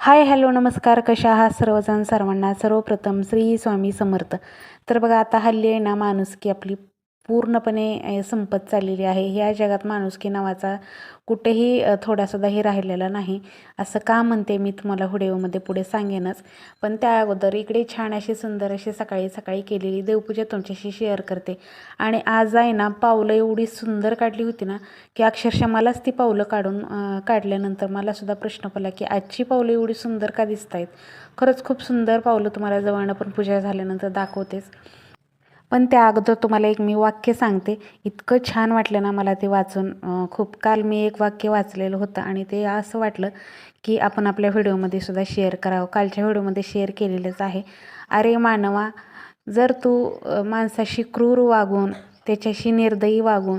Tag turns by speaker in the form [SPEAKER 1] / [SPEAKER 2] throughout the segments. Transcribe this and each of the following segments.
[SPEAKER 1] Hi hello नमस्कार कशा आहात सर्वजण? सर्वांना सर्वप्रथम श्री स्वामी समर्थ. तर बघा आता हल्ली आहे ना माणुसकी आपली पूर्णपणे संपत चाललेली आहे. ह्या जगात माणुसकी नावाचा कुठेही अ, थोडासुद्धाही राहिलेला नाही. असं का म्हणते मी तुम्हाला व्हिडिओमध्ये पुढे सांगेनच. पण त्या अगोदर इकडे छान अशी सुंदर अशी सकाळी सकाळी केलेली देवपूजा तुमच्याशी शेअर करते. आणि आज आहे ना पावलं एवढी सुंदर काढली होती ना की अक्षरशः मलाच ती पावलं काढून काढल्यानंतर मलासुद्धा प्रश्न पडला की आजची पावलं एवढी सुंदर का दिसत आहेत खरंच खूप सुंदर पावलं तुम्हाला जवळनं पण पूजा झाल्यानंतर दाखवतेच. पण त्या अगोदर तुम्हाला एक मी वाक्य सांगते. इतकं छान वाटलं ना मला ते वाचून. खूप काल मी एक वाक्य वाचलेलं होतं आणि ते असं वाटलं की आपण आपल्या व्हिडिओमध्ये सुद्धा शेअर करावं. कालच्या व्हिडिओमध्ये शेअर केलेलंच आहे. अरे मानवा जर तू माणसाशी क्रूर वागून त्याच्याशी निर्दयी वागून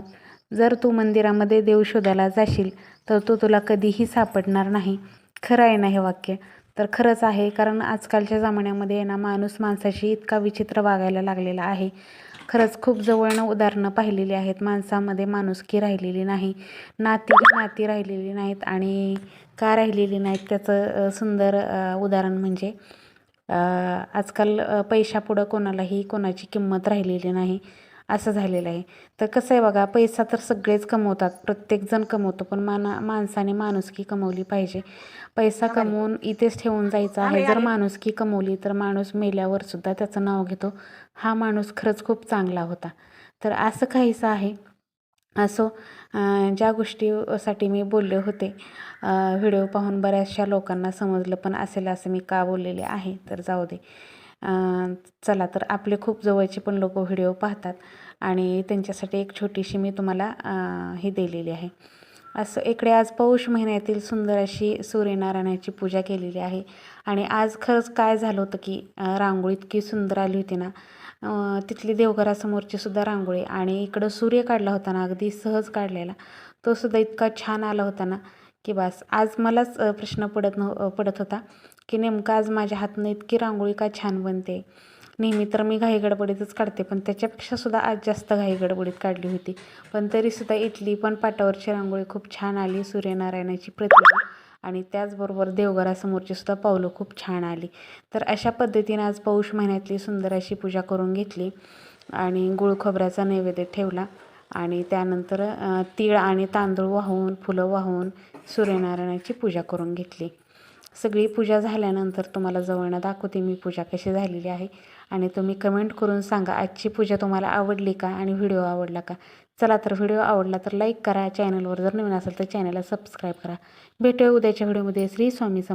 [SPEAKER 1] जर तू मंदिरामध्ये देव शोधायला जाशील तर तो तुला कधीही सापडणार नाही. खरं आहे ना हे वाक्य? तर खरंच आहे कारण आजकालच्या जमान्यामध्ये आहे ना माणूस माणसाशी इतका विचित्र वागायला लागलेला आहे. खरंच खूप जवळनं उदाहरणं पाहिलेली आहेत. माणसामध्ये माणुसकी राहिलेली नाही नाती नाती राहिलेली नाहीत आणि का राहिलेली नाहीत त्याचं सुंदर उदाहरण म्हणजे आजकाल पैशापुढं कोणालाही कोणाची किंमत राहिलेली नाही. असं झालेलं आहे. तर कसं आहे बघा पैसा तर सगळेच कमवतात. प्रत्येकजण कमवतो पण माना माणसाने माणुसकी कमवली पाहिजे. पैसा कमवून इथेच ठेवून जायचा आहे. जर माणुसकी कमवली तर माणूस मेल्यावर सुद्धा त्याचं नाव घेतो. हा माणूस खरंच खूप चांगला होता. तर असं काहीसं आहे. असो ज्या गोष्टीसाठी मी बोलले होते व्हिडिओ पाहून बऱ्याचशा लोकांना समजलं पण असेल असं मी का बोललेले आहे तर जाऊ दे. चला तर आपले खूप जवळचे पण लोक व्हिडिओ पाहतात आणि त्यांच्यासाठी एक छोटीशी मी तुम्हाला ही दिलेली आहे. असं इकडे आज पौष महिन्यातील सुंदर अशी सूर्यनारायणाची पूजा केलेली आहे. आणि आज खरंच काय झालं होतं की रांगोळी इतकी सुंदर आली होती ना तिथली देवघरासमोरची सुद्धा रांगोळी आणि इकडं सूर्य काढला होता ना अगदी सहज काढलेला. तो सुद्धा इतका छान आला होता ना की बस आज मलाच प्रश्न पडत नव पडत होता की नेमकं आज माझ्या हातनं इतकी रांगोळी का छान बनते? नेहमी तर मी घाई गडबडीतच काढते पण त्याच्यापेक्षा सुद्धा आज जास्त घाई गडबडीत काढली होती. पण तरीसुद्धा इथली पण पाटावरची रांगोळी खूप छान आली सूर्यनारायणाची प्रतिमा आणि त्याचबरोबर देवघरासमोरची सुद्धा पावलं खूप छान आली. तर अशा पद्धतीने आज पौष महिन्यातली सुंदर अशी पूजा करून घेतली आणि गुळ खोबऱ्याचा नैवेद्य ठेवला. आणि त्यानंतर तीळ आणि तांदूळ वाहून फुलं वाहून सूर्यनारायणाची पूजा करून घेतली. सगळी पूजा झाल्यानंतर तुम्हाला जवळनं दाखवते मी पूजा कशी झालेली आहे. आणि तुम्ही कमेंट करून सांगा आजची पूजा तुम्हाला आवडली का आणि व्हिडिओ आवडला का? चला तर व्हिडिओ आवडला तर लाईक करा. चॅनलवर जर नवीन असेल तर चॅनलला सबस्क्राईब करा. भेटूया उद्याच्या व्हिडिओमध्ये. श्री स्वामी सम